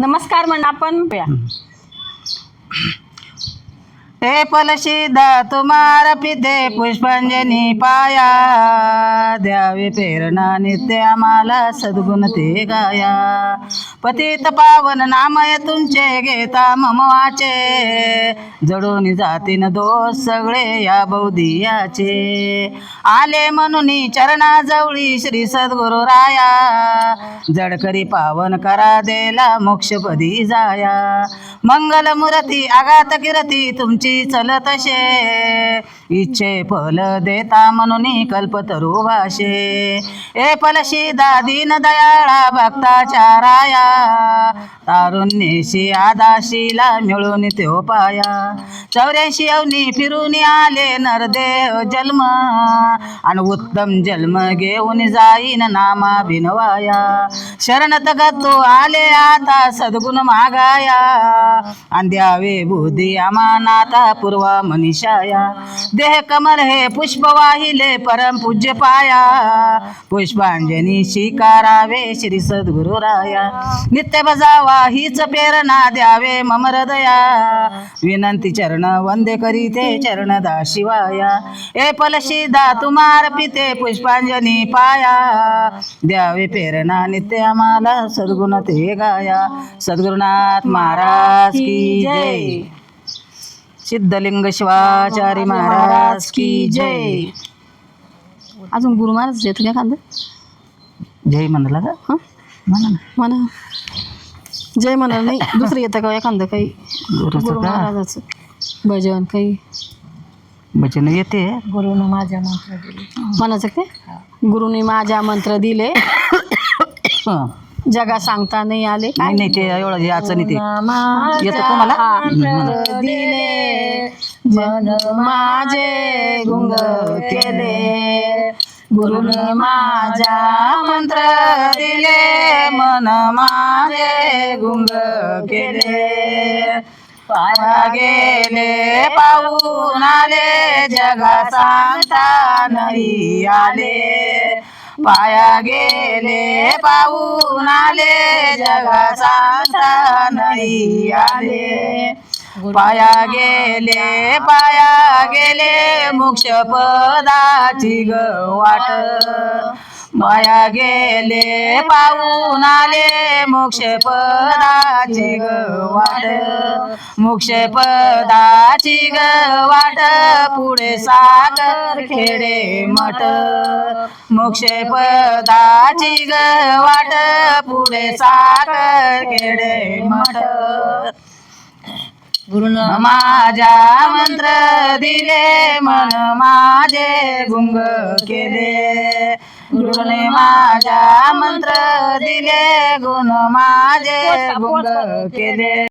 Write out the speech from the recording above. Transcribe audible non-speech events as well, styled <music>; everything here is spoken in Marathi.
नमस्कार म्हण आपण हे पलशीदा तुम्हार पिते पुष्पांजनी पाया. द्यावे प्रेरणा नित्य आम्हाला सद्गुण ते गाया. पतित पावन नामय तुमचे घेता मम वाचे जडून जातीन दोष सगळे या बौद्धियाचे आले म्हणून चरणाजवळी श्री सद्गुरु राया. जडकरी पावन करा देला मोक्षपदी जाया. मंगल मुरती आघात किरती तुमची चलत शे इच्छे फल देता म्हणून कल्पतरू भाषे. ए फलशी दादीन दयाळा भक्ताच्या राया. तारुण्यशी आदाशीला मिळून त्यो पाया. चौऱ्याऐंशी अवनी फिरून आले नरदेव जन्म. आणि उत्तम जन्म घेऊन जाईन नामा बिनवाया. शरणत गतो आले आता सद्गुण मागाया. आणि द्यावे बुद्धी अमानाता पूर्वा मनीषाया. देह कमल हे पुष्प वाहिले परम पूज्य पाया। पुष्पांजनी शिकारावे श्री सद्गुरु राया। नित्य बजावा हीच प्रेरणा द्यावे मम हृदया। विनंती चरण वंदे करीते चरण दा शिवाया ए पलशीदा तुमार पिते पुष्पांजनी पाया। द्यावे प्रेरणा नित्य आम्हाला सद्गुण ते गाया। सद्गुरुनाथ महाराज की जय। सिद्धलिंग शिवाचारी महाराज की जय. अजून गुरु महाराज येतो का एखादं जय म्हणला का? हं? म्हणा ना. म्हणा. जय म्हणा नाही दुसरं येतं का एखादं काही? गुरुचं गुरु का? महाराजाचं. भजन काही? वचन येते. गुरुनं माझ्या मंत्र दिले. म्हणायचं काय गुरुने माझ्ा मंत्र दिले. <coughs> हं. जगा सांगता नाही आले. नाही नाही ते एवढं याचं नाही ते. माझ्या येतं तुम्हाला? दिले मन माझे गुंग केले. गुरुन माझा मंत्र दिले मन माझे गुंग केले. पाया गेले पाहून आले जगा सांगता नाही आले. पाया गेले पाहून आले जगा सांगता नाही आले. पाया गेले पाया गेले मोक्ष पदाची ग वाट. माया गेले पाहून आले मोक्ष पदाची ग वाट. मोक्ष पदाची ग वाट पुढे सागर खेडे मठ. मोक्ष पदाची ग वाट पुढे सागर खेडे मठ. गुरुन माझ्या मंत्र दिले मन माझे गुंग केले. गुरुने माझ्या मंत्र दिले गुण माझे गुंग केले.